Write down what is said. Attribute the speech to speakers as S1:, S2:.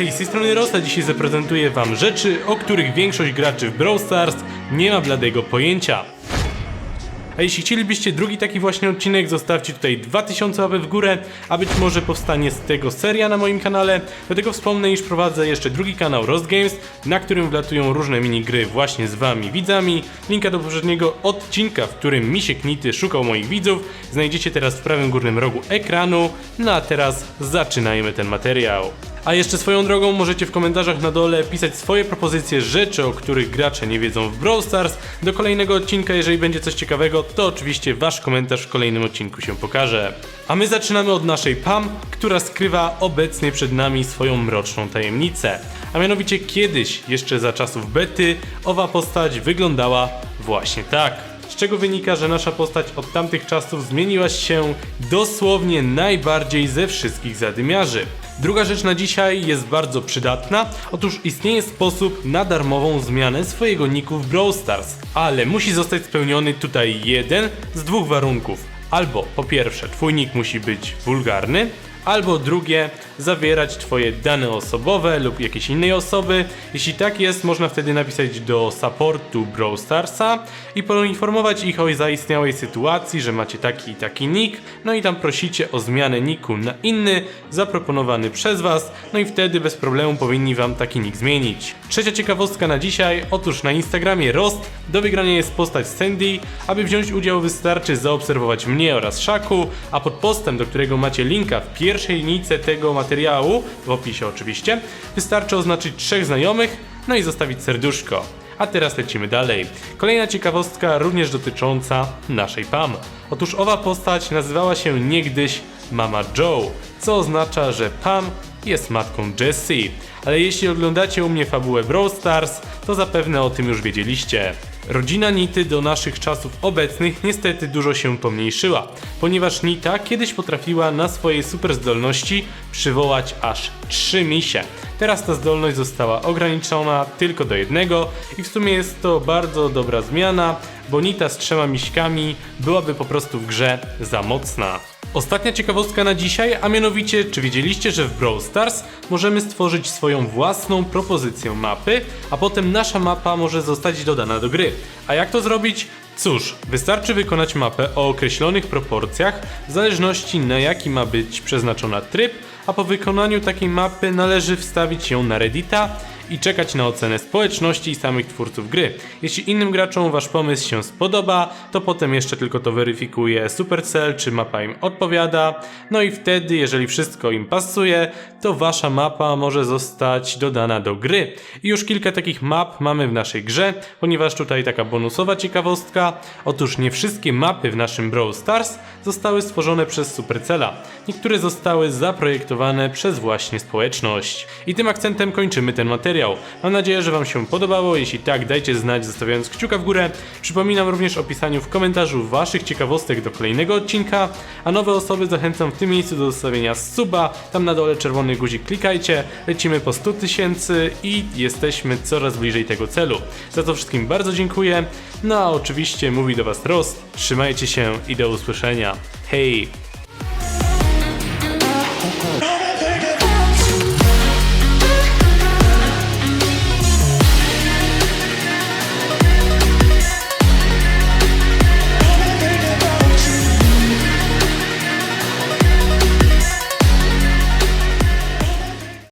S1: Hej, z tej strony Rosta dzisiaj zaprezentuję wam rzeczy, o których większość graczy w Brawl Stars nie ma bladego pojęcia. A jeśli chcielibyście drugi taki właśnie odcinek, zostawcie tutaj 2000 łapek w górę, a być może powstanie z tego seria na moim kanale. Do tego wspomnę, iż prowadzę jeszcze drugi kanał Rost Games, na którym wlatują różne minigry właśnie z wami widzami. Linka do poprzedniego odcinka, w którym Misiek Nity szukał moich widzów, znajdziecie teraz w prawym górnym rogu ekranu. No a teraz zaczynajmy ten materiał. A jeszcze swoją drogą możecie w komentarzach na dole pisać swoje propozycje rzeczy, o których gracze nie wiedzą w Brawl Stars. Do kolejnego odcinka, jeżeli będzie coś ciekawego, to oczywiście wasz komentarz w kolejnym odcinku się pokaże. A my zaczynamy od naszej Pam, która skrywa obecnie przed nami swoją mroczną tajemnicę. A mianowicie kiedyś, jeszcze za czasów bety, owa postać wyglądała właśnie tak. Z czego wynika, że nasza postać od tamtych czasów zmieniła się dosłownie najbardziej ze wszystkich zadymiarzy. Druga rzecz na dzisiaj jest bardzo przydatna. Otóż istnieje sposób na darmową zmianę swojego niku w Brawl Stars, ale musi zostać spełniony tutaj jeden z dwóch warunków. Albo po pierwsze, twój nick musi być wulgarny, albo drugie, zawierać Twoje dane osobowe lub jakiejś innej osoby. Jeśli tak jest, można wtedy napisać do supportu Brawl Starsa i poinformować ich o zaistniałej sytuacji, że macie taki i taki nick, no i tam prosicie o zmianę nicku na inny, zaproponowany przez Was, no i wtedy bez problemu powinni Wam taki nick zmienić. Trzecia ciekawostka na dzisiaj, otóż na Instagramie Rost do wygrania jest postać Sandy, aby wziąć udział wystarczy zaobserwować mnie oraz Szaku, a pod postem, do którego macie linka w pierwszej linijce tego materiału, w opisie oczywiście, wystarczy oznaczyć trzech znajomych, no i zostawić serduszko. A teraz lecimy dalej. Kolejna ciekawostka również dotycząca naszej Pam. Otóż owa postać nazywała się niegdyś Mama Joe, co oznacza, że Pam jest matką Jessie. Ale jeśli oglądacie u mnie fabułę Brawl Stars, to zapewne o tym już wiedzieliście. Rodzina Nity do naszych czasów obecnych niestety dużo się pomniejszyła, ponieważ Nita kiedyś potrafiła na swojej super zdolności przywołać aż trzy misie. Teraz ta zdolność została ograniczona tylko do jednego i w sumie jest to bardzo dobra zmiana, bo Nita z trzema miśkami byłaby po prostu w grze za mocna. Ostatnia ciekawostka na dzisiaj, a mianowicie, czy wiedzieliście, że w Brawl Stars możemy stworzyć swoją własną propozycję mapy, a potem nasza mapa może zostać dodana do gry. A jak to zrobić? Cóż, wystarczy wykonać mapę o określonych proporcjach, w zależności na jaki ma być przeznaczona tryb, a po wykonaniu takiej mapy należy wstawić ją na Reddita i czekać na ocenę społeczności i samych twórców gry. Jeśli innym graczom wasz pomysł się spodoba, to potem jeszcze tylko to weryfikuje Supercell, czy mapa im odpowiada. No i wtedy, jeżeli wszystko im pasuje, to wasza mapa może zostać dodana do gry. I już kilka takich map mamy w naszej grze, ponieważ tutaj taka bonusowa ciekawostka. Otóż nie wszystkie mapy w naszym Brawl Stars zostały stworzone przez Supercella. Niektóre zostały zaprojektowane przez właśnie społeczność. I tym akcentem kończymy ten materiał materiału. Mam nadzieję, że Wam się podobało. Jeśli tak, dajcie znać zostawiając kciuka w górę. Przypominam również o pisaniu w komentarzu Waszych ciekawostek do kolejnego odcinka, a nowe osoby zachęcam w tym miejscu do zostawienia suba. Tam na dole czerwony guzik klikajcie. Lecimy po 100 tysięcy i jesteśmy coraz bliżej tego celu. Za to wszystkim bardzo dziękuję. No a oczywiście mówi do Was Rost. Trzymajcie się i do usłyszenia. Hej!